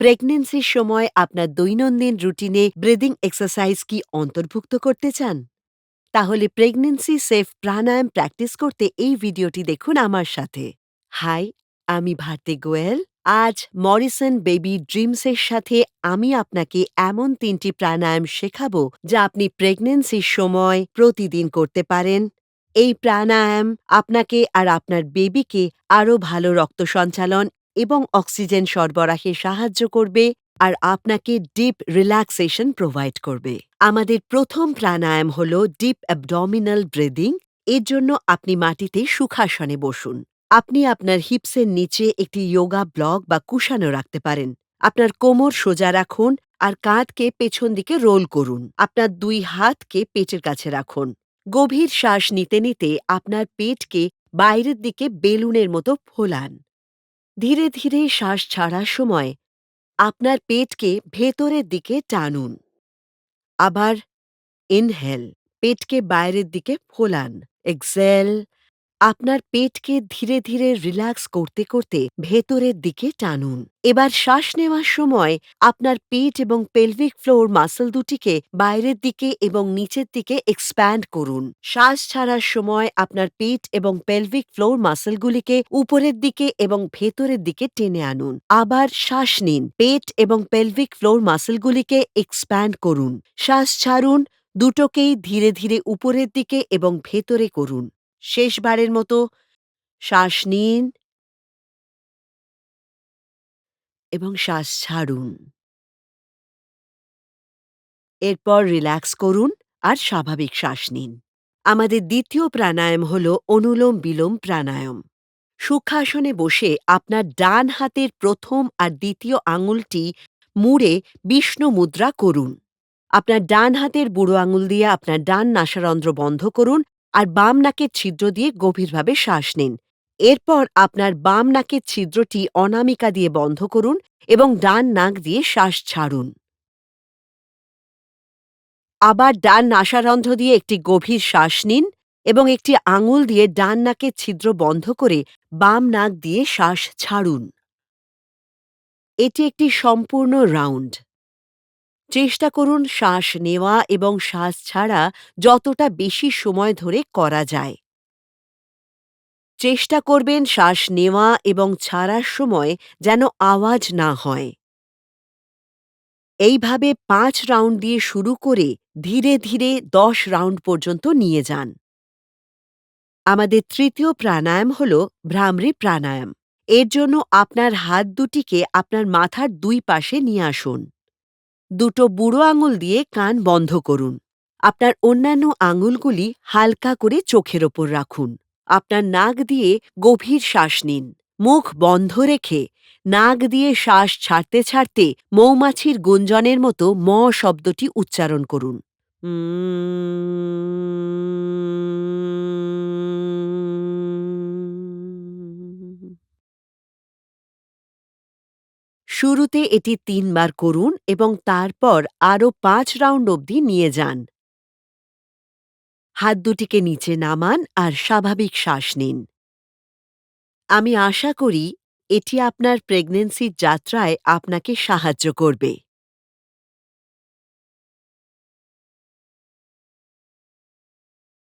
প্রেগন্যান্সির সময় আপনার দৈনন্দিন রুটিনে ব্রিদিং এক্সারসাইজ কি অন্তর্ভুক্ত করতে চান? তাহলে প্রেগন্যান্সি সেফ প্রাণায়াম প্র্যাকটিস করতে এই ভিডিওটি দেখুন আমার সাথে। হাই, আমি ভারতী গোয়েল। আজ মরিসন বেবি ড্রিমসের সাথে আমি আপনাকে এমন তিনটি প্রাণায়াম শেখাবো যা আপনি প্রেগনেন্সির সময় প্রতিদিন করতে পারেন। এই প্রাণায়াম আপনাকে আর আপনার বেবিকে আরও ভালো রক্ত সঞ্চালন এবং অক্সিজেন সরবরাহে সাহায্য করবে আর আপনাকে ডিপ রিল্যাক্সেশন প্রোভাইড করবে। আমাদের প্রথম প্রাণায়াম হল ডিপ অ্যাবডমিনাল ব্রিদিং, এর জন্য আপনি মাটিতে সুখাসনে বসুন। আপনি আপনার হিপসের নিচে একটি যোগা ব্লক বা কুশানো রাখতে পারেন। আপনার কোমর সোজা রাখুন আর কাঁধকে পেছন দিকে রোল করুন। আপনার দুই হাতকে পেটের কাছে রাখুন। গভীর শ্বাস নিতে নিতে আপনার পেটকে বাইরের দিকে বেলুনের মতো ফোলান। ধীরে ধীরে শ্বাস ছাড়ার সময় আপনার পেটকে ভেতরের দিকে টানুন। আবার ইনহেল পেটকে বাইরের দিকে ফোলান। এক্সেল আপনার পেটকে ধীরে ধীরে রিল্যাক্স করতে করতে ভেতরের দিকে টানুন। এবার শ্বাস নেওয়ার সময় আপনার পেট এবং পেলভিক ফ্লোর মাসল দুটিকে বাইরের দিকে এবং নিচের দিকে এক্সপ্যান্ড করুন। শ্বাস ছাড়ার সময় আপনার পেট এবং পেলভিক ফ্লোর মাসলগুলিকে উপরের দিকে এবং ভেতরের দিকে টেনে আনুন। আবার শ্বাস নিন। পেট এবং পেলভিক ফ্লোর মাসলগুলিকে এক্সপ্যান্ড করুন। শ্বাস ছাড়ুন। দুটোকেই ধীরে ধীরে উপরের দিকে এবং ভেতরে করুন। শেষবারের মতো শ্বাস নিন এবং শ্বাস ছাড়ুন। এরপর রিল্যাক্স করুন আর স্বাভাবিক শ্বাস নিন। আমাদের দ্বিতীয় প্রাণায়াম হল অনুলোম বিলোম প্রাণায়াম। সুখাসনে বসে আপনার ডান হাতের প্রথম আর দ্বিতীয় আঙুলটি মুড়ে বিষ্ণু মুদ্রা করুন। আপনার ডান হাতের বুড়ো আঙুল দিয়ে আপনার ডান নাসারন্ধ্র বন্ধ করুন আর বাম নাকের ছিদ্র দিয়ে গভীরভাবে শ্বাস নিন। এরপর আপনার বাম নাকের ছিদ্রটি অনামিকা দিয়ে বন্ধ করুন এবং ডান নাক দিয়ে শ্বাস ছাড়ুন। আবার ডান নাসারন্ধ্র দিয়ে একটি গভীর শ্বাস নিন এবং একটি আঙুল দিয়ে ডান নাকের ছিদ্র বন্ধ করে বাম নাক দিয়ে শ্বাস ছাড়ুন। এটি একটি সম্পূর্ণ রাউন্ড। চেষ্টা করুন শ্বাস নেওয়া এবং শ্বাস ছাড়া যতটা বেশি সময় ধরে করা যায়। চেষ্টা করবেন শ্বাস নেওয়া এবং ছাড়ার সময় যেন আওয়াজ না হয়। এইভাবে পাঁচ রাউন্ড দিয়ে শুরু করে ধীরে ধীরে দশ রাউন্ড পর্যন্ত নিয়ে যান। আমাদের তৃতীয় প্রাণায়াম হল ভ্রামরি প্রাণায়াম। এর জন্য আপনার হাত দুটিকে আপনার মাথার দুই পাশে নিয়ে আসুন। দুটো বুড়ো আঙুল দিয়ে কান বন্ধ করুন। আপনার অন্যান্য আঙুলগুলি হালকা করে চোখের ওপর রাখুন। আপনার নাক দিয়ে গভীর শ্বাস নিন। মুখ বন্ধ রেখে নাক দিয়ে শ্বাস ছাড়তে ছাড়তে মৌমাছির গুঞ্জনের মতো ম শব্দটি উচ্চারণ করুন। শুরুতে এটি তিনবার করুন এবং তারপর আরও পাঁচ রাউন্ড অবধি নিয়ে যান। হাত দুটিকে নিচে নামান আর স্বাভাবিক শ্বাস নিন। আমি আশা করি এটি আপনার প্রেগনেন্সির যাত্রায় আপনাকে সাহায্য করবে।